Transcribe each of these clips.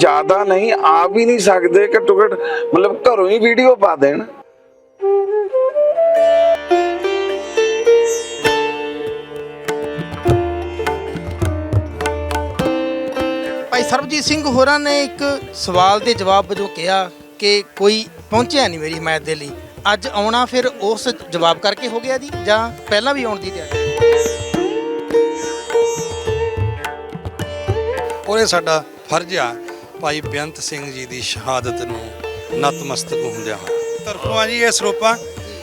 ਜ਼ਿਆਦਾ ਨਹੀਂ ਆ ਵੀ ਨਹੀਂ ਸਕਦੇ ਘੱਟੋ ਘੱਟ ਮਤਲਬ ਘਰੋਂ ਹੀ ਵੀਡੀਓ ਪਾ ਦੇਣ। ਭਾਈ ਸਰਬਜੀਤ ਸਿੰਘ ਹੋਰਾਂ ਨੇ ਇੱਕ ਸਵਾਲ ਦੇ ਜਵਾਬ ਵਜੋਂ ਕਿਹਾ ਕਿ ਕੋਈ ਪਹੁੰਚਿਆ ਨਹੀਂ ਮੇਰੀ ਹਮਾਇਤ ਦੇ ਲਈ। ਅੱਜ ਆਉਣਾ ਫਿਰ ਉਸ ਜਵਾਬ ਕਰਕੇ ਹੋ ਗਿਆ ਜੀ ਜਾਂ ਪਹਿਲਾਂ ਵੀ ਆਉਣ ਦੀ ਤਿਆਰੀ? ਔਰ ਇਹ ਸਾਡਾ ਫਰਜ਼ ਆ ਭਾਈ ਬੇਅੰਤ ਸਿੰਘ ਜੀ ਦੀ ਸ਼ਹਾਦਤ ਨੂੰ ਨਤਮਸਤਕ ਹੁੰਦਿਆਂ ਹੋਇਆ। ਤਰਫੋਂ ਆ ਜੀ ਇਹ ਸਰੋਪਾ।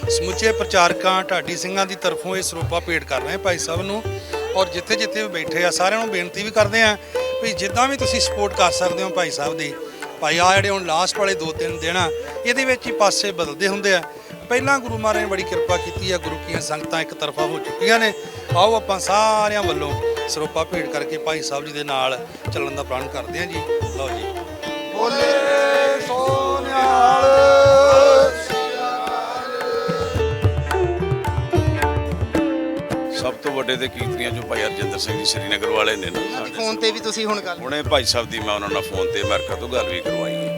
ਸਮੁੱਚੇ ਪ੍ਰਚਾਰਕਾਂ, ਢਾਡੀ ਸਿੰਘਾਂ ਦੀ ਤਰਫੋਂ ਇਹ ਸਰੋਪਾ ਭੇਟ ਕਰ ਰਹੇ ਭਾਈ ਸਾਹਿਬ ਨੂੰ। ਔਰ ਜਿੱਥੇ ਜਿੱਥੇ ਵੀ ਬੈਠੇ ਆ, ਸਾਰਿਆਂ ਨੂੰ ਬੇਨਤੀ ਵੀ ਕਰਦੇ ਆ ਵੀ ਜਿੱਦਾਂ ਵੀ ਤੁਸੀਂ ਸਪੋਰਟ ਕਰ ਸਕਦੇ ਹੋ ਭਾਈ ਸਾਹਿਬ ਦੀ, ਭਾਈ ਆ ਜਿਹੜੇ ਹੁਣ ਲਾਸਟ ਵਾਲੇ ਦੋ ਤਿੰਨ ਦਿਨ ਆ, ਇਹਦੇ ਵਿੱਚ ਹੀ ਪਾਸੇ ਬਦਲਦੇ ਹੁੰਦੇ ਆ। ਪਹਿਲਾਂ ਗੁਰੂ ਮਹਾਰਾਜ ਨੇ ਬੜੀ ਕਿਰਪਾ ਕੀਤੀ ਆ, ਗੁਰੂ ਕੀਆਂ ਸੰਗਤਾਂ ਇੱਕ ਤਰਫਾ ਹੋ ਚੁੱਕੀਆਂ ਨੇ। ਆਓ ਆਪਾਂ ਸਾਰਿਆਂ ਵੱਲੋਂ ਸਰੋਪਾ ਭੇਟ ਕਰਕੇ ਭਾਈ ਸਾਹਿਬ ਜੀ ਦੇ ਨਾਲ ਚੱਲਣ ਦਾ ਪ੍ਰਣ ਕਰਦੇ ਹਾਂ ਜੀ। ਲਓ ਜੀ। ਬੋਲੇ ਸੋਨਿਆਲ। ਸਭ ਤੋਂ ਵੱਡੇ ਤੇ ਕੀਰਤਨੀਆਂ ਜੋ ਭਾਈ ਅਰਜਿੰਦਰ ਸਿੰਘ ਜੀ ਸ੍ਰੀਨਗਰ ਵਾਲੇ ਨੇ ਨਾ ਸਾਡੇ ਫੋਨ ਤੇ ਵੀ ਤੁਸੀਂ ਹੁਣ ਗੱਲ ਹੁਣੇ ਭਾਈ ਸਾਹਿਬ ਦੀ ਮੈਂ ਉਹਨਾਂ ਨਾਲ ਫੋਨ ਤੇ ਅਮਰੀਕਾ ਤੋਂ ਗੱਲ ਵੀ ਕਰਵਾਈ। ਹੈ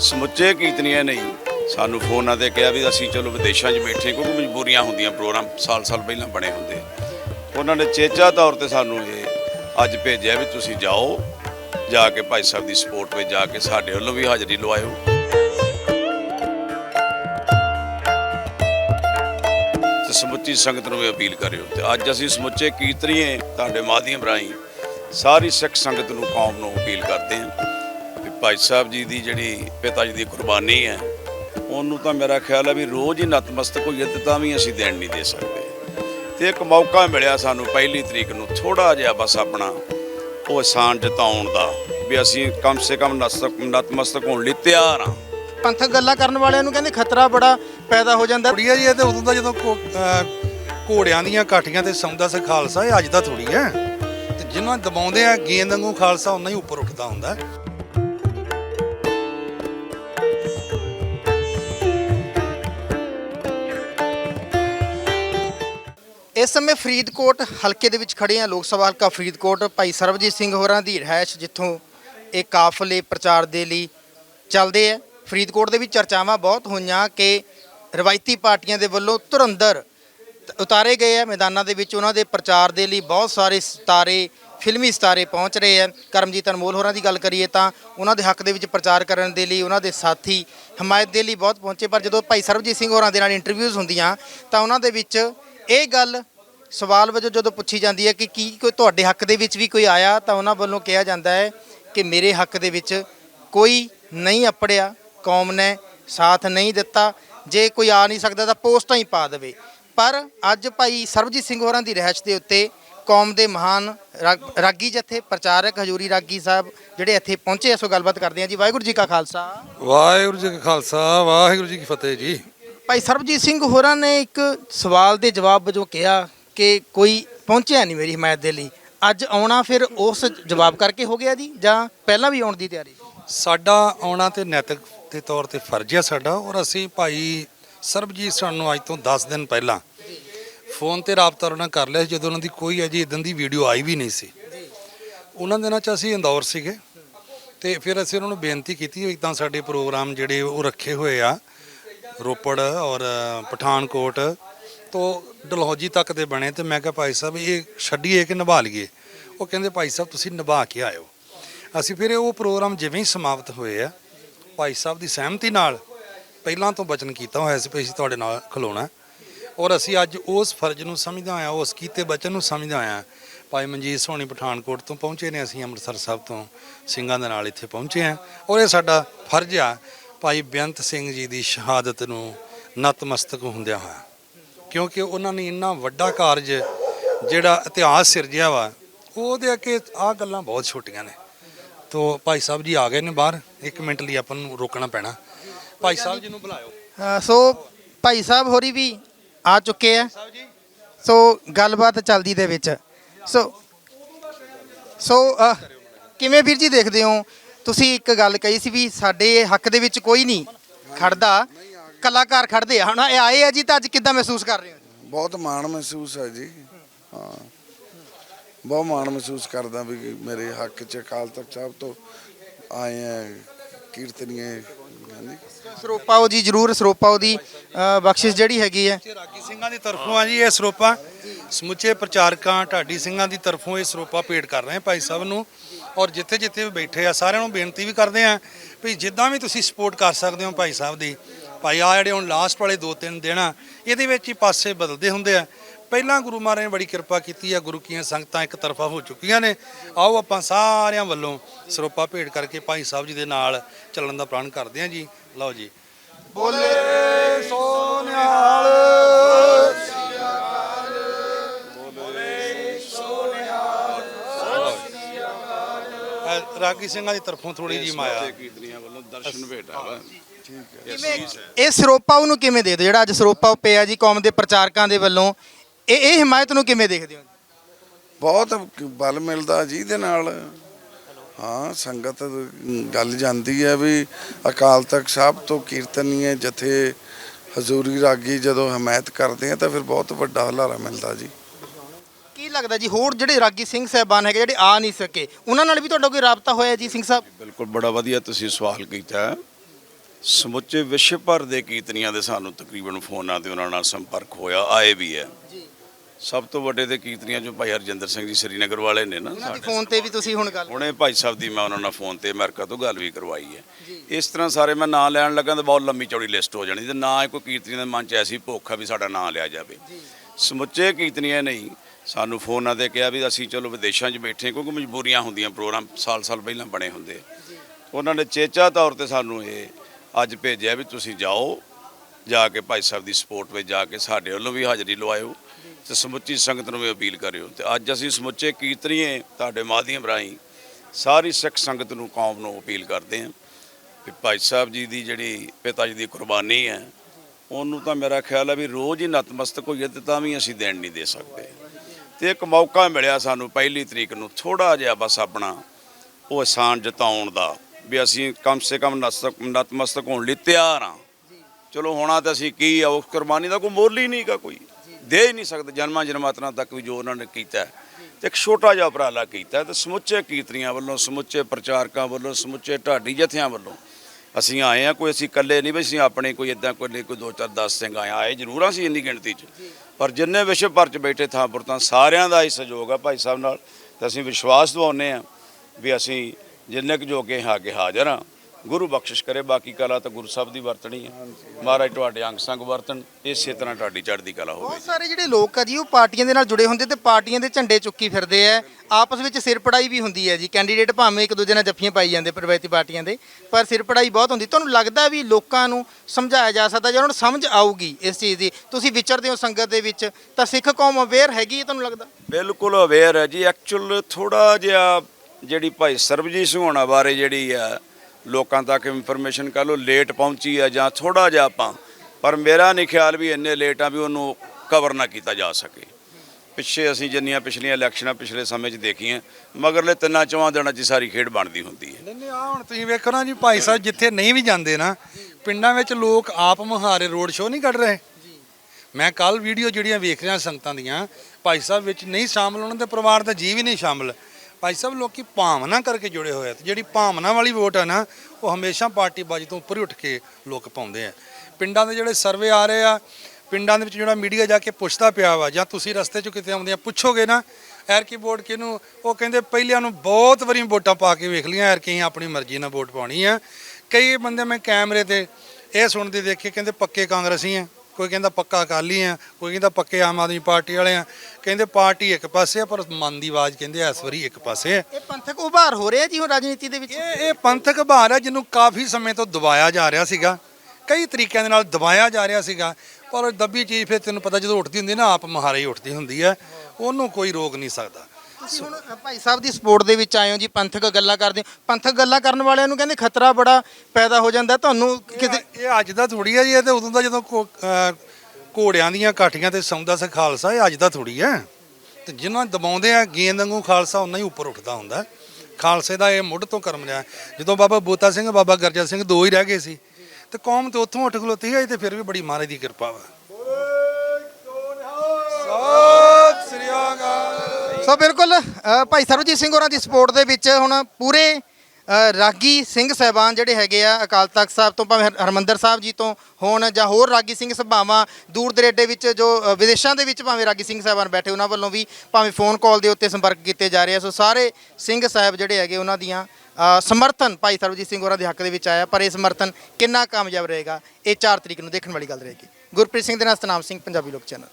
ਸਮੁੱਚੇ ਕੀਰਤਨੀਆਂ ਨਹੀਂ ਸਾਨੂੰ ਫੋਨਾਂ ਤੇ ਕਿਹਾ ਵੀ ਅਸੀਂ ਚਲੋ ਵਿਦੇਸ਼ਾਂ 'ਚ ਬੈਠੇ, ਕਿਉਂਕਿ ਮਜਬੂਰੀਆਂ ਹੁੰਦੀਆਂ ਪ੍ਰੋਗਰਾਮ ਸਾਲ-ਸਾਲ ਪਹਿਲਾਂ ਬਣੇ ਹੁੰਦੇ। ਉਹਨਾਂ ਨੇ ਚੇਚਾ ਤੌਰ ਤੇ ਸਾਨੂੰ ਇਹ ਅੱਜ ਭੇਜਿਆ ਵੀ ਤੁਸੀਂ ਜਾਓ, ਜਾ ਕੇ ਭਾਈ ਸਾਹਿਬ ਦੀ ਸਪੋਰਟ ਵਿੱਚ ਜਾ ਕੇ ਸਾਡੇ ਵੱਲੋਂ ਵੀ ਹਾਜ਼ਰੀ ਲਵਾਇਓ। ਤੇ ਸਮੁੱਚੀ ਸੰਗਤ ਨੂੰ ਵੀ ਅਪੀਲ ਕਰਿਓ ਤੇ ਅੱਜ ਅਸੀਂ ਸਮੁੱਚੇ ਕੀਰਤਨੀਏ ਤੁਹਾਡੇ ਮਾਧਿਅਮ ਰਾਹੀਂ ਸਾਰੀ ਸਿੱਖ ਸੰਗਤ ਨੂੰ ਕੌਮ ਨੂੰ ਅਪੀਲ ਕਰਦੇ ਹਾਂ ਕਿ ਭਾਈ ਸਾਹਿਬ ਜੀ ਦੀ ਜਿਹੜੀ ਪਿਤਾ ਜੀ ਦੀ ਕੁਰਬਾਨੀ ਹੈ ਉਹਨੂੰ ਤਾਂ ਮੇਰਾ ਖਿਆਲ ਹੈ ਵੀ ਰੋਜ਼ ਹੀ ਨਤਮਸਤਕ ਹੋਈਏ ਤੇ ਤਾਂ ਵੀ ਅਸੀਂ ਦੇਣ ਨਹੀਂ ਦੇ ਸਕਦੇ। ਤੇ ਇੱਕ ਮੌਕਾ ਮਿਲਿਆ ਸਾਨੂੰ ਪਹਿਲੀ ਤਰੀਕ ਨੂੰ ਥੋੜਾ ਜਿਹਾ ਬਸ ਆਪਣਾ ਉਹ ਆਸਾਨ ਜਤਾਉਣ ਦਾ ਵੀ ਅਸੀਂ ਕਮ ਸੇ ਕਮ ਨਤਮਸਤਕ ਨਤਮਸਤਕ ਹੋਣ ਲਈ ਤਿਆਰ ਹਾਂ। ਪੰਥਕ ਗੱਲਾਂ ਕਰਨ ਵਾਲਿਆਂ ਨੂੰ ਕਹਿੰਦੇ ਖਤਰਾ ਬੜਾ ਪੈਦਾ ਹੋ ਜਾਂਦਾ। ਕੁੜੀਆ ਜੀ ਇਹ ਤੇ ਉਦੋਂ ਦਾ ਜਦੋਂ ਘੋੜਿਆਂ ਦੀਆਂ ਕਾਠੀਆਂ ਤੇ ਸੌਂਦਾ ਸੀ ਖਾਲਸਾ ਇਹ ਅੱਜ ਦਾ ਥੋੜੀ ਹੈ। ਤੇ ਜਿਹਨਾਂ ਦਬਾਉਂਦੇ ਆ ਗੇਂਦ ਵਾਂਗੂ ਖਾਲਸਾ ਉਨਾ ਹੀ ਉੱਪਰ ਉੱਠਦਾ ਹੁੰਦਾ। ਇਸ ਸਮੇਂ ਫਰੀਦਕੋਟ ਹਲਕੇ ਦੇ ਵਿੱਚ ਖੜੇ ਆ ਲੋਕ ਸਭਾ ਹਲਕਾ ਫਰੀਦਕੋਟ, ਭਾਈ ਸਰਬਜੀਤ ਸਿੰਘ ਹੋਰਾਂ ਦੀ ਰਿਹਾਇਸ਼ ਜਿੱਥੋਂ ਇਹ ਕਾਫਲੇ ਪ੍ਰਚਾਰ ਦੇ ਲਈ ਚੱਲਦੇ ਆ। ਫਰੀਦਕੋਟ ਦੇ ਵਿੱਚ ਚਰਚਾਵਾਂ ਬਹੁਤ ਹੋਈਆਂ ਕਿ ਰਵਾਇਤੀ ਪਾਰਟੀਆਂ ਦੇ ਵੱਲੋਂ ਤੁਰੰਦਰ ਉਤਾਰੇ ਗਏ ਆ। ਮੈਦਾਨਾਂ ਦੇ ਵਿੱਚ ਉਹਨਾਂ ਦੇ ਪ੍ਰਚਾਰ ਦੇ ਲਈ ਬਹੁਤ ਸਾਰੇ ਸਿਤਾਰੇ, ਫਿਲਮੀ ਸਿਤਾਰੇ ਪਹੁੰਚ ਰਹੇ ਆ। ਕਰਮਜੀਤ ਅਨਮੋਲ ਹੋਰਾਂ ਦੀ ਗੱਲ ਕਰੀਏ ਤਾਂ ਉਹਨਾਂ ਦੇ ਹੱਕ ਦੇ ਵਿੱਚ ਪ੍ਰਚਾਰ ਕਰਨ ਦੇ ਲਈ ਉਹਨਾਂ ਦੇ ਸਾਥੀ ਹਮਾਇਤ ਦੇ ਲਈ ਬਹੁਤ ਪਹੁੰਚੇ। ਪਰ ਜਦੋਂ ਭਾਈ ਸਰਬਜੀਤ ਸਿੰਘ ਹੋਰਾਂ ਦੇ ਨਾਲ ਇੰਟਰਵਿਊਜ਼ ਹੁੰਦੀਆਂ ਤਾਂ ਉਹਨਾਂ ਦੇ ਵਿੱਚ ਇਹ ਗੱਲ ਸਵਾਲ ਵਜੋਂ ਜਦੋਂ ਪੁੱਛੀ ਜਾਂਦੀ ਹੈ ਕਿ ਕੀ ਕੋਈ ਤੁਹਾਡੇ ਹੱਕ ਦੇ ਵਿੱਚ ਵੀ ਕੋਈ ਆਇਆ, ਤਾਂ ਉਹਨਾਂ ਵੱਲੋਂ ਕਿਹਾ ਜਾਂਦਾ ਹੈ ਕਿ ਮੇਰੇ ਹੱਕ ਦੇ ਵਿੱਚ ਕੋਈ ਨਹੀਂ ਅਪੜਿਆ, ਕੌਮ ਨੇ ਸਾਥ ਨਹੀਂ ਦਿੱਤਾ। ਜੇ ਕੋਈ ਆ ਨਹੀਂ ਸਕਦਾ ਤਾਂ ਪੋਸਟਾਂ ਹੀ ਪਾ ਦੇਵੇ। ਪਰ ਅੱਜ ਭਾਈ ਸਰਬਜੀਤ ਸਿੰਘ ਹੋਰਾਂ ਦੀ ਰਹਿਸ਼ ਦੇ ਉੱਤੇ ਕੌਮ ਦੇ ਮਹਾਨ ਰਾਗੀ ਜਥੇ, ਪ੍ਰਚਾਰਕ ਹਜੂਰੀ ਰਾਗੀ ਸਾਹਿਬ ਜਿਹੜੇ ਇੱਥੇ ਪਹੁੰਚੇ ਆ, ਸੋ ਗੱਲਬਾਤ ਕਰਦੇ ਹਾਂ ਜੀ। ਵਾਹਿਗੁਰੂ ਜੀ ਕਾ ਖਾਲਸਾ। ਵਾਹਿਗੁਰੂ ਜੀ ਕਾ ਖਾਲਸਾ, ਵਾਹਿਗੁਰੂ ਜੀ ਕੀ ਫਤਿਹ ਜੀ। ਭਾਈ ਸਰਬਜੀਤ ਸਿੰਘ ਹੋਰਾਂ ਨੇ ਇੱਕ ਸਵਾਲ ਦੇ ਜਵਾਬ ਵਜੋਂ ਕਿਹਾ ਕਿ ਕੋਈ ਪਹੁੰਚਿਆ ਨਹੀਂ ਮੇਰੀ ਹਮਾਇਤ ਦੇ ਲਈ। ਅੱਜ ਆਉਣਾ ਫਿਰ ਉਸ ਜਵਾਬ ਕਰਕੇ ਹੋ ਗਿਆ ਜੀ, ਜਾਂ ਪਹਿਲਾਂ ਵੀ ਆਉਣ ਦੀ ਤਿਆਰੀ? ਸਾਡਾ ਆਉਣਾ ਤੇ ਨੈਤਿਕ ਦੇ ਤੌਰ ਤੇ ਫਰਜ਼ ਹੈ ਸਾਡਾ, ਔਰ ਅਸੀਂ ਭਾਈ ਸਰਬਜੀਤ ਸਾਨੂੰ ਅੱਜ ਤੋਂ 10 ਦਿਨ ਪਹਿਲਾਂ ਫੋਨ ਤੇ ਰਾਬਤਾ ਉਹਨਾਂ ਕਰ ਲਿਆ ਸੀ, ਜਦੋਂ ਉਹਨਾਂ ਦੀ ਕੋਈ ਅਜੇ ਇਦਾਂ ਦੀ ਵੀਡੀਓ ਆਈ ਵੀ ਨਹੀਂ ਸੀ। ਉਹਨਾਂ ਦਿਨਾਂ 'ਚ ਅਸੀਂ ਇੰਦੌਰ ਸੀਗੇ ਤੇ ਫਿਰ ਅਸੀਂ ਉਹਨਾਂ ਨੂੰ ਬੇਨਤੀ ਕੀਤੀ ਵੀ ਸਾਡੇ ਪ੍ਰੋਗਰਾਮ ਜਿਹੜੇ ਉਹ ਰੱਖੇ ਹੋਏ ਆ ਰੋਪੜ ਔਰ ਪਠਾਨਕੋਟ ਤੋਂ ਡਲਹੌਜੀ ਤੱਕ ਦੇ ਬਣੇ ਤੇ ਮੈਂ ਕਿਹਾ ਭਾਈ ਸਾਹਿਬ ਇਹ ਛੱਡੀਏ ਕਿ ਨਿਭਾ ਲਈਏ? ਉਹ ਕਹਿੰਦੇ ਭਾਈ ਸਾਹਿਬ ਤੁਸੀਂ ਨਿਭਾ ਕੇ ਆਇਓ। ਅਸੀਂ ਫਿਰ ਉਹ ਪ੍ਰੋਗਰਾਮ ਜਿਵੇਂ ਹੀ ਸਮਾਪਤ ਹੋਏ ਆ, ਭਾਈ ਸਾਹਿਬ ਦੀ ਸਹਿਮਤੀ ਨਾਲ ਪਹਿਲਾਂ ਤੋਂ ਬਚਨ ਕੀਤਾ ਹੋਇਆ ਸੀ ਵੀ ਅਸੀਂ ਤੁਹਾਡੇ ਨਾਲ ਖਲੋਣਾ। ਔਰ ਅਸੀਂ ਅੱਜ ਉਸ ਫਰਜ਼ ਨੂੰ ਸਮਝਦਾ ਆਇਆ ਉਸ ਕੀਤੇ ਬਚਨ ਨੂੰ ਸਮਝਦਾ ਆਇਆ ਭਾਈ ਮਨਜੀਤ ਸੋਹਣੀ ਪਠਾਨਕੋਟ ਤੋਂ ਪਹੁੰਚੇ ਨੇ, ਅਸੀਂ ਅੰਮ੍ਰਿਤਸਰ ਸਾਹਿਬ ਤੋਂ ਸਿੰਘਾਂ ਦੇ ਨਾਲ ਇੱਥੇ ਪਹੁੰਚੇ ਆ। ਔਰ ਇਹ ਸਾਡਾ ਫਰਜ਼ ਆ ਭਾਈ ਬੇਅੰਤ ਸਿੰਘ ਜੀ ਦੀ ਸ਼ਹਾਦਤ ਨੂੰ ਨਤਮਸਤਕ ਹੁੰਦਿਆਂ ਹੋਇਆ। ਕਿਉਂਕਿ ਉਹਨਾਂ ਨੇ ਇੰਨਾ ਵੱਡਾ ਕਾਰਜ ਜਿਹੜਾ ਇਤਿਹਾਸ ਸਿਰਜਿਆ ਵਾ ਉਹਦੇ ਅੱਗੇ ਆ ਗੱਲਾਂ ਬਹੁਤ ਛੋਟੀਆਂ ਨੇ। ਤੋ ਭਾਈ ਸਾਹਿਬ ਜੀ ਆ ਗਏ ਨੇ ਬਾਹਰ 1 ਮਿੰਟ ਲਈ ਆਪਾਂ ਨੂੰ ਰੋਕਣਾ ਪੈਣਾ। ਭਾਈ ਸਾਹਿਬ ਜੀ ਨੂੰ ਬੁਲਾਇਓ। ਸੋ ਭਾਈ ਸਾਹਿਬ ਹੋਰੀ ਵੀ ਆ ਚੁੱਕੇ ਆ। ਸੋ ਗੱਲਬਾਤ ਚੱਲਦੀ ਦੇ ਵਿੱਚ। ਸੋ ਸੋ ਕਿਵੇਂ ਵੀਰ ਜੀ ਦੇਖਦੇ ਹੋ? ਤੁਸੀਂ ਇੱਕ ਗੱਲ ਕਹੀ ਸੀ ਵੀ ਸਾਡੇ ਹੱਕ ਦੇ ਵਿੱਚ ਕੋਈ ਨਹੀਂ ਖੜਦਾ ਕਲਾਕਾਰ ਖੜਦੇ ਆ। ਹੁਣ ਇਹ ਆਏ ਆ ਜੀ ਤਾਂ ਅੱਜ ਕਿੱਦਾਂ ਮਹਿਸੂਸ ਕਰ ਰਹੇ ਹੋ ਬਹੁਤ ਮਾਣ ਮਹਿਸੂਸ ਹੈ ਜੀ। ਹਾਂ। ਬਹੁਤ ਮਾਣ ਮਹਿਸੂਸ ਕਰਦਾ ਵੀ ਮੇਰੇ ਹੱਕ 'ਚ ਅਕਾਲ ਤਖਤ ਸਾਹਿਬ ਤੋਂ ਆਏ ਆ ਕੀਰਤਨੀਏ ਹਾਂਜੀ। ਸਰੋਪਾਓ ਜੀ ਜਰੂਰ ਸਰੋਪਾਓ ਦੀ ਬਖਸ਼ਿਸ਼ ਜਿਹੜੀ ਹੈਗੀ ਹੈ। ਰਾਗੀ ਸਿੰਘਾਂ ਦੀ ਤਰਫੋਂ ਆ ਜੀ ਇਹ ਸਰੋਪਾ। ਸਮੁੱਚੇ ਪ੍ਰਚਾਰਕਾਂ ਢਾਡੀ ਸਿੰਘਾਂ ਦੀ ਤਰਫੋਂ ਇਹ ਸਰੋਪਾ ਭੇਟ ਕਰ ਰਹੇ ਆ ਭਾਈ ਸਾਹਿਬ ਨੂੰ। ਔਰ ਜਿੱਥੇ ਜਿੱਥੇ ਵੀ ਬੈਠੇ ਆ, ਸਾਰਿਆਂ ਨੂੰ ਬੇਨਤੀ ਵੀ ਕਰਦੇ ਆ ਵੀ ਜਿੱਦਾਂ ਵੀ ਤੁਸੀਂ ਸਪੋਰਟ ਕਰ ਸਕਦੇ ਹੋ ਭਾਈ ਸਾਹਿਬ ਦੀ, ਭਾਈ ਆ ਜਿਹੜੇ ਹੁਣ ਲਾਸਟ ਵਾਲੇ 2-3 ਦਿਨ ਆ, ਇਹਦੇ ਵਿੱਚ ਹੀ ਪਾਸੇ ਬਦਲਦੇ ਹੁੰਦੇ ਆ। ਪਹਿਲਾਂ ਗੁਰੂ ਮਹਾਰਾਜ ਨੇ ਬੜੀ ਕਿਰਪਾ ਕੀਤੀ ਆ, ਗੁਰੂ ਕੀਆਂ ਸੰਗਤਾਂ ਇੱਕ ਤਰਫਾ ਹੋ ਚੁੱਕੀਆਂ ਨੇ। ਆਓ ਆਪਾਂ ਸਾਰਿਆਂ ਵੱਲੋਂ ਸਰੋਪਾ ਭੇਟ ਕਰਕੇ ਭਾਈ ਸਾਹਿਬ ਜੀ ਦੇ ਨਾਲ ਚੱਲਣ ਦਾ ਪ੍ਰਣ ਕਰਦੇ ਆ ਜੀ। ਲਓ ਜੀ। ਬੋਲੇ ਰਾਗੀ ਸਿੰਘਾਂ ਦੀ ਤਰਫੋਂ ਥੋੜੀ ਜੀ ਮਾਇਆ। ਕੀਰਤਨੀਆਂ ਵੱਲੋਂ ਦਰਸ਼ਨ ਭੇਟਾ ਵਾ ਕਿਵੇਂ ਇਹ ਸਰੋਪਾਓ ਨੂੰ ਕਿਵੇਂ ਦੇਖਦੇ? ਜਿਹੜਾ ਅੱਜ ਸਰੋਪਾਓ ਪਿਆ ਜੀ ਕੌਮ ਦੇ ਪ੍ਰਚਾਰਕਾਂ ਦੇ ਵੱਲੋਂ ਇਹ ਇਹ ਹਮਾਇਤ ਨੂੰ ਕਿਵੇਂ ਦੇਖਦੇ ਹੋ ਬਹੁਤ ਬਲ ਮਿਲਦਾ ਜੀ ਇਹਦੇ ਨਾਲ। ਹਾਂ ਸੰਗਤ ਗੱਲ ਜਾਂਦੀ ਹੈ ਵੀ ਅਕਾਲ ਤਖਤ ਸਾਹਿਬ ਤੋਂ ਕੀਰਤਨੀਏ ਜਥੇ ਹਜ਼ੂਰੀ ਰਾਗੀ ਜਦੋਂ ਹਮਾਇਤ ਕਰਦੇ ਆ ਤਾਂ ਫਿਰ ਬਹੁਤ ਵੱਡਾ ਹਲਾਰਾ ਮਿਲਦਾ ਜੀ। ਕੀ ਲੱਗਦਾ ਜੀ? ਹੋਰ ਜਿਹੜੇ ਰਾਗੀ ਸਿੰਘ ਸਾਹਿਬਾਨ ਹੈਗੇ ਜਿਹੜੇ ਆ ਨਹੀਂ ਸਕੇ ਉਹਨਾਂ ਨਾਲ ਵੀ ਤੁਹਾਡਾ ਕੋਈ ਰਾਬਤਾ ਹੋਇਆ ਜੀ ਸਿੰਘ ਸਾਹਿਬ? ਬਿਲਕੁਲ ਬੜਾ ਵਧੀਆ ਤੁਸੀਂ ਸਵਾਲ ਕੀਤਾ। ਸਮੁੱਚੇ ਵਿਸ਼ਵ ਭਰ ਦੇ ਕੀਰਤਨੀਆਂ ਦੇ ਸਾਨੂੰ ਤਕਰੀਬਨ ਫੋਨਾਂ ਤੇ ਉਹਨਾਂ ਨਾਲ ਸੰਪਰਕ ਹੋਇਆ ਆਏ ਵੀ ਹੈ। ਜੀ। ਸਭ ਤੋਂ ਵੱਡੇ ਤੇ ਕੀਰਤਨੀਆਂ ਚੋਂ ਭਾਈ ਹਰਜਿੰਦਰ ਸਿੰਘ ਜੀ ਸ੍ਰੀਨਗਰ ਵਾਲੇ ਨੇ ਨਾ ਸਾਡੇ ਫੋਨ ਤੇ ਵੀ ਤੁਸੀਂ ਹੁਣ ਗੱਲ ਹੁਣੇ ਭਾਈ ਸਾਹਿਬ ਦੀ ਮੈਂ ਉਹਨਾਂ ਨਾਲ ਫੋਨ ਤੇ ਅਮਰੀਕਾ ਤੋਂ ਗੱਲ ਵੀ ਕਰਵਾਈ ਹੈ। ਇਸ ਤਰ੍ਹਾਂ ਸਾਰੇ ਮੈਂ ਨਾਂ ਲੈਣ ਲੱਗਾ ਤਾਂ ਬਹੁਤ ਲੰਮੀ ਚੌੜੀ ਲਿਸਟ ਹੋ ਜਾਣੀ ਤੇ ਨਾ ਕੋਈ ਕੀਰਤਨੀ ਦੇ ਮਨ 'ਚ ਐਸੀ ਭੁੱਖ ਆ ਵੀ ਸਾਡਾ ਨਾਂ ਲਿਆ ਜਾਵੇ। ਸਮੁੱਚੇ ਕੀਰਤਨੀਆਂ ਨਹੀਂ ਸਾਨੂੰ ਫੋਨਾਂ ਤੇ ਕਿਹਾ ਵੀ ਅਸੀਂ ਚਲੋ ਵਿਦੇਸ਼ਾਂ 'ਚ ਬੈਠੇ ਕਿਉਂਕਿ ਮਜਬੂਰੀਆਂ ਹੁੰਦੀਆਂ ਪ੍ਰੋਗਰਾਮ ਸਾਲ-ਸਾਲ ਪਹਿਲਾਂ ਬਣੇ ਹੁੰਦੇ ਉਹਨਾਂ ਨੇ ਚੇਚਾ ਤੌਰ ਤੇ ਸਾਨੂੰ ਇਹ ਅੱਜ ਭੇਜਿਆ ਵੀ ਤੁਸੀਂ ਜਾਓ, ਜਾ ਕੇ ਭਾਈ ਸਾਹਿਬ ਦੀ ਸਪੋਰਟ ਵਿੱਚ ਜਾ ਕੇ ਸਾਡੇ ਵੱਲੋਂ ਵੀ ਹਾਜ਼ਰੀ ਲਵਾਇਓ ਤੇ ਸਮੁੱਚੀ ਸੰਗਤ ਨੂੰ ਵੀ ਅਪੀਲ ਕਰਿਓ ਤੇ ਅੱਜ ਅਸੀਂ ਸਮੁੱਚੇ ਕੀਰਤਨੀਏ ਤੁਹਾਡੇ ਮਾਧਿਅਮ ਰਾਹੀਂ ਸਾਰੀ ਸਿੱਖ ਸੰਗਤ ਨੂੰ, ਕੌਮ ਨੂੰ ਅਪੀਲ ਕਰਦੇ ਹਾਂ ਵੀ ਭਾਈ ਸਾਹਿਬ ਜੀ ਦੀ ਜਿਹੜੀ ਪਿਤਾ ਜੀ ਦੀ ਕੁਰਬਾਨੀ ਹੈ, ਉਹਨੂੰ ਤਾਂ ਮੇਰਾ ਖਿਆਲ ਹੈ ਵੀ ਰੋਜ਼ ਹੀ ਨਤਮਸਤਕ ਹੋਈਏ ਤੇ ਤਾਂ ਵੀ ਅਸੀਂ ਦੇਣ ਨਹੀਂ ਦੇ ਸਕਦੇ। ਤੇ ਇੱਕ ਮੌਕਾ ਮਿਲਿਆ ਸਾਨੂੰ ਪਹਿਲੀ ਤਰੀਕ ਨੂੰ ਥੋੜਾ ਜਿਹਾ ਬਸ ਆਪਣਾ ਉਹ ਅਹਿਸਾਨ ਜਤਾਉਣ ਦਾ ਵੀ ਅਸੀਂ ਕਮ ਸੇ ਕਮ ਨਤਮਸਤਕ ਨਤਮਸਤਕ ਹੋਣ ਲਈ ਤਿਆਰ ਹਾਂ ਚਲੋ ਹੋਣਾ ਤਾਂ ਅਸੀਂ ਕੀ ਆ, ਉਸ ਕੁਰਬਾਨੀ ਦਾ ਕੋਈ ਮੋਲ ਹੀ ਨਹੀਂਗਾ ਕੋਈ ਦੇ ਹੀ ਨਹੀਂ ਸਕਦੇ, ਜਨਮਾਂ ਜਨਮਾਤਰਾਂ ਤੱਕ ਵੀ ਜੋ ਉਹਨਾਂ ਨੇ ਕੀਤਾ ਹੈ। ਤੇ ਇੱਕ ਛੋਟਾ ਜਿਹਾ ਉਪਰਾਲਾ ਕੀਤਾ ਹੈ ਤੇ ਸਮੁੱਚੇ ਕੀਰਤਨੀਆਂ ਵੱਲੋਂ, ਸਮੁੱਚੇ ਪ੍ਰਚਾਰਕਾਂ ਵੱਲੋਂ, ਸਮੁੱਚੇ ਢਾਡੀ ਜਥਿਆਂ ਵੱਲੋਂ ਅਸੀਂ ਆਏ ਆ ਕੋਈ ਅਸੀਂ ਇਕੱਲੇ ਨਹੀਂ ਵੀ ਅਸੀਂ ਆਪਣੇ ਕੋਈ ਇਦਾਂ ਕੋਈ ਨਹੀਂ ਕੋਈ ਦੋ ਚਾਰ 10 ਸਿੰਘ ਆਏ ਆਏ ਜ਼ਰੂਰ ਹਾਂ ਅਸੀਂ ਇੰਨੀ ਗਿਣਤੀ 'ਚ। ਪਰ ਜਿੰਨੇ ਵਿਸ਼ਵ ਭਰ 'ਚ ਬੈਠੇ ਥਾਂ ਪੁਰਤਾਂ ਸਾਰਿਆਂ ਦਾ ਹੀ ਸਹਿਯੋਗ ਆ ਭਾਈ ਸਾਹਿਬ ਨਾਲ। ਤੇ ਅਸੀਂ ਵਿਸ਼ਵਾਸ ਦਿਵਾਉਂਦੇ ਆ ਵੀ ਅਸੀਂ ਜਿੰਨੇ ਕੁ ਜੋਗੇ ਹਾਂ ਅੱਗੇ ਹਾਜ਼ਰ ਹਾਂ। ਗੁਰੂ ਬਖਸ਼ਿਸ਼ ਕਰੇ ਬਾਕੀ ਕਲਾ ਤਾਂ ਗੁਰੂ ਸਾਹਿਬ ਦੀ ਵਰਤਣੀ ਹੈ। ਮਹਾਰਾਜ ਤੁਹਾਡੇ ਅੰਗ ਸੰਗ ਵਰਤਣ ਇਸੇ ਤਰ੍ਹਾਂ ਤੁਹਾਡੀ ਚੜ੍ਹਦੀ ਕਲਾ ਹੋਵੇ ਬਹੁਤ ਸਾਰੇ ਜਿਹੜੇ ਲੋਕ ਆ ਜੀ ਉਹ ਪਾਰਟੀਆਂ ਦੇ ਨਾਲ ਜੁੜੇ ਹੁੰਦੇ ਤੇ ਪਾਰਟੀਆਂ ਦੇ ਝੰਡੇ ਚੁੱਕੀ ਫਿਰਦੇ ਆ। ਆਪਸ ਵਿੱਚ ਸਿਰ ਪੜਾਈ ਵੀ ਹੁੰਦੀ ਹੈ ਜੀ। ਕੈਂਡੀਡੇਟ ਭਾਵੇਂ ਇੱਕ ਦੂਜੇ ਨਾਲ ਜੱਫੀਆਂ ਪਾਈ ਜਾਂਦੇ ਪ੍ਰਵਾਇਤੀ ਪਾਰਟੀਆਂ ਦੇ ਪਰ ਸਿਰ ਪੜਾਈ ਬਹੁਤ ਹੁੰਦੀ। ਤੁਹਾਨੂੰ ਲੱਗਦਾ ਵੀ ਲੋਕਾਂ ਨੂੰ ਸਮਝਾਇਆ ਜਾ ਸਕਦਾ ਜਾਂ ਉਹਨਾਂ ਨੂੰ ਸਮਝ ਆਊਗੀ ਇਸ ਚੀਜ਼ ਦੀ? ਤੁਸੀਂ ਵਿਚਰਦੇ ਹੋ ਸੰਗਤ ਦੇ ਵਿੱਚ ਤਾਂ ਸਿੱਖ ਕੌਮ ਅਵੇਅਰ ਹੈਗੀ ਹੈ ਤੁਹਾਨੂੰ ਲੱਗਦਾ? ਬਿਲਕੁਲ ਅਵੇਅਰ ਹੈ ਜੀ। ਐਕਚੁਅਲ ਥੋੜਾ ਜਿਹਾ ਜਿਹੜੀ ਭਾਈ ਸਰਬਜੀਤ ਸਿੰਘ ਹੋਣਾ ਬਾਰੇ ਜਿਹੜੀ ਆ ਲੋਕਾਂ ਤੱਕ ਇਨਫੋਰਮੇਸ਼ਨ ਕਹ ਲੋ ਲੇਟ ਪਹੁੰਚੀ ਆ ਜਾਂ ਥੋੜਾ ਜਿਹਾ ਆਪਾਂ, ਪਰ ਮੇਰਾ ਨਹੀਂ ਖਿਆਲ ਵੀ ਇੰਨੇ ਲੇਟ ਆ ਵੀ ਉਹਨੂੰ ਕਵਰ ਨਾ ਕੀਤਾ ਜਾ ਸਕੇ। ਪਿੱਛੇ ਅਸੀਂ ਜਿੰਨੀਆਂ ਪਿਛਲੀਆਂ ਇਲੈਕਸ਼ਨਾਂ ਪਿਛਲੇ ਸਮੇਂ 'ਚ ਦੇਖੀਆਂ, ਮਗਰਲੇ ਤਿੰਨਾਂ ਚੌਹਾਂ ਦਿਨਾਂ 'ਚ ਸਾਰੀ ਖੇਡ ਬਣਦੀ ਹੁੰਦੀ ਹੈ। ਨਹੀਂ ਆ ਹੁਣ ਤੁਸੀਂ ਵੇਖੋ ਨਾ ਜੀ, ਭਾਈ ਸਾਹਿਬ ਜਿੱਥੇ ਨਹੀਂ ਵੀ ਜਾਂਦੇ ਨਾ, ਪਿੰਡਾਂ ਵਿੱਚ ਲੋਕ ਆਪ ਮੁਹਾਰੇ ਰੋਡ ਸ਼ੋਅ ਨਹੀਂ ਕੱਢ ਰਹੇ। ਮੈਂ ਕੱਲ ਵੀਡੀਓ ਜਿਹੜੀਆਂ ਵੇਖ ਰਿਹਾ ਸੰਗਤਾਂ ਦੀਆਂ, ਭਾਈ ਸਾਹਿਬ ਵਿੱਚ ਨਹੀਂ ਸ਼ਾਮਲ, ਉਹਨਾਂ ਦੇ ਪਰਿਵਾਰ ਦਾ ਜੀ ਵੀ ਨਹੀਂ ਸ਼ਾਮਲ। ਭਾਈ ਸਾਹਿਬ, ਲੋਕੀ ਭਾਵਨਾ ਕਰਕੇ ਜੁੜੇ ਹੋਏ ਆ ਤੇ ਜਿਹੜੀ ਭਾਵਨਾ ਵਾਲੀ ਵੋਟ ਆ ਨਾ, ਉਹ ਹਮੇਸ਼ਾ ਪਾਰਟੀ ਬਾਜੀ ਤੋਂ ਉੱਪਰ ਹੀ ਉੱਠ ਕੇ ਲੋਕ ਪਾਉਂਦੇ ਆ। ਪਿੰਡਾਂ ਦੇ ਜਿਹੜੇ ਸਰਵੇ ਆ ਰਹੇ ਆ, ਪਿੰਡਾਂ ਦੇ ਵਿੱਚ ਜਿਹੜਾ ਮੀਡੀਆ ਜਾ ਕੇ ਪੁੱਛਦਾ ਪਿਆ ਵਾ, ਜਾਂ ਤੁਸੀਂ ਰਸਤੇ 'ਚ ਕਿਤੇ ਆਉਂਦੇ ਆ, ਪੁੱਛੋਗੇ ਨਾ ਐਰਕੀ ਵੋਟ ਕਿਹਨੂੰ, ਉਹ ਕਹਿੰਦੇ ਪਹਿਲਿਆਂ ਨੂੰ ਬਹੁਤ ਵਾਰੀ ਵੋਟਾਂ ਪਾ ਕੇ ਵੇਖ ਲਈਆਂ ਐਰਕੀ ਆਪਣੀ ਮਰਜ਼ੀ ਨਾਲ ਵੋਟ ਪਾਉਣੀ ਆ। ਕਈ ਬੰਦੇ ਮੈਂ ਕੈਮਰੇ ਤੇ ਇਹ ਸੁਣਦੇ ਦੇਖੇ, ਕਹਿੰਦੇ ਪੱਕੇ ਕਾਂਗਰਸੀ ਆ। ਕੋਈ ਕਹਿੰਦਾ ਪੱਕਾ ਅਕਾਲੀ ਆ ਕੋਈ ਕਹਿੰਦਾ ਪੱਕੇ ਆਮ ਆਦਮੀ ਪਾਰਟੀ ਵਾਲੇ ਆ ਕਹਿੰਦੇ ਪਾਰਟੀ ਇੱਕ ਪਾਸੇ ਆ ਪਰ ਮਨ ਦੀ ਆਵਾਜ਼ ਕਹਿੰਦੇ ਇਸ ਵਾਰੀ ਇੱਕ ਪਾਸੇ ਆ। ਇਹ ਪੰਥਕ ਉਭਾਰ ਹੋ ਰਿਹਾ ਜੀ ਹੁਣ ਰਾਜਨੀਤੀ ਦੇ ਵਿੱਚ? ਇਹ ਇਹ ਪੰਥਕ ਭਾਰ ਹੈ ਜਿਹਨੂੰ ਕਾਫੀ ਸਮੇਂ ਤੋਂ ਦਬਾਇਆ ਜਾ ਰਿਹਾ ਸੀਗਾ। ਕਈ ਤਰੀਕਿਆਂ ਦੇ ਨਾਲ ਦਬਾਇਆ ਜਾ ਰਿਹਾ ਸੀਗਾ ਪਰ ਦੱਬੀ ਚੀਜ਼ ਫਿਰ ਤੈਨੂੰ ਪਤਾ ਜਦੋਂ ਉੱਠਦੀ ਹੁੰਦੀ ਨਾ ਆਪ ਮਹਾਰੇ ਹੀ ਉੱਠਦੀ ਹੁੰਦੀ ਹੈ ਉਹਨੂੰ ਕੋਈ ਰੋਕ ਨਹੀਂ ਸਕਦਾ। ਤੁਸੀਂ ਹੁਣ ਭਾਈ ਸਾਹਿਬ ਦੀ ਸਪੋਰਟ ਦੇ ਵਿੱਚ ਆਏ ਹੋ ਜੀ ਪੰਥਕ ਗੱਲਾਂ ਕਰਦੇ ਹੋ। ਪੰਥਕ ਗੱਲਾਂ ਕਰਨ ਵਾਲਿਆਂ ਨੂੰ ਕਹਿੰਦੇ ਖਤਰਾ ਬੜਾ ਪੈਦਾ ਹੋ ਜਾਂਦਾ ਤੁਹਾਨੂੰ ਕਿਤੇ ਇਹ ਅੱਜ ਦਾ ਥੋੜੀ ਹੈ ਜੀ ਇਹ ਤੇ ਉਦੋਂ ਦਾ ਜਦੋਂ ਅਹ ਘੋੜਿਆਂ ਦੀਆਂ ਕਾਠੀਆਂ ਤੇ ਸੌਂਦਾ ਸੀ ਖਾਲਸਾ ਇਹ ਅੱਜ ਦਾ ਥੋੜੀ ਹੈ ਤੇ ਜਿਹਨਾਂ ਨੂੰ ਦਬਾਉਂਦੇ ਆ ਗੇਂਦ ਵਾਂਗੂ ਖਾਲਸਾ ਉਹਨਾਂ ਹੀ ਉੱਪਰ ਉੱਠਦਾ ਹੁੰਦਾ। ਖਾਲਸੇ ਦਾ ਇਹ ਮੁੱਢ ਤੋਂ ਕਰਮ ਰਿਹਾ। ਜਦੋਂ ਬਾਬਾ ਬੋਤਾ ਸਿੰਘ ਬਾਬਾ ਗਰਜਾ ਸਿੰਘ ਦੋ ਹੀ ਰਹਿ ਗਏ ਸੀ ਤੇ ਕੌਮ ਤੇ ਉੱਥੋਂ ਉੱਠ ਖਲੋਤੀ ਹੈ ਤੇ ਫਿਰ ਵੀ ਬੜੀ ਮਹਾਰਾਜ ਦੀ ਕਿਰਪਾ ਵਾ। ਸਤਿ ਸ੍ਰੀ ਅਕਾਲ। ਸੋ ਬਿਲਕੁਲ ਅ, ਭਾਈ ਸਰਬਜੀਤ ਸਿੰਘ ਹੋਰਾਂ ਦੀ ਸਪੋਰਟ ਦੇ ਵਿੱਚ ਹੁਣ ਪੂਰੇ ਰਾਗੀ ਸਿੰਘ ਸਹਿਬਾਨ ਜਿਹੜੇ ਹੈਗੇ ਆ ਅਕਾਲ ਤਖਤ ਸਾਹਿਬ ਤੋਂ ਭਾਵੇਂ ਹਰ- ਹਰਮੰਦਰ ਸਾਹਿਬ ਜੀ ਤੋਂ ਹੋਣ ਜਾਂ ਹੋਰ ਰਾਗੀ ਸਿੰਘ ਸਭਾਵਾਂ ਦੂਰ ਦਰੇਡੇ ਵਿੱਚ ਜੋ ਅ, ਵਿਦੇਸ਼ਾਂ ਦੇ ਵਿੱਚ ਭਾਵੇਂ ਰਾਗੀ ਸਿੰਘ ਸਹਿਬਾਨ ਬੈਠੇ ਉਹਨਾਂ ਵੱਲੋਂ ਵੀ ਭਾਵੇਂ ਫੋਨ ਕਾਲ ਦੇ ਉੱਤੇ ਸੰਪਰਕ ਕੀਤੇ ਜਾ ਰਹੇ ਆ। ਸੋ ਸਾਰੇ ਸਿੰਘ ਸਾਹਿਬ ਜਿਹੜੇ ਹੈਗੇ ਉਹਨਾਂ ਦੀਆਂ ਅ, ਸਮਰਥਨ ਭਾਈ ਸਰਬਜੀਤ ਸਿੰਘ ਹੋਰਾਂ ਦੇ ਹੱਕ ਦੇ ਵਿੱਚ ਆਇਆ। ਪਰ ਇਹ ਸਮਰਥਨ ਕਿੰਨਾ ਕਾਮਯਾਬ ਰਹੇਗਾ ਇਹ 4 ਤਰੀਕ ਨੂੰ ਦੇਖਣ ਵਾਲੀ ਗੱਲ ਰਹੇਗੀ। ਗੁਰਪ੍ਰੀਤ ਸਿੰਘ ਦੇ ਨਾਲ ਸਤਨਾਮ ਸਿੰਘ ਪੰਜਾਬੀ ਲੋਕ ਚੈਨਲ।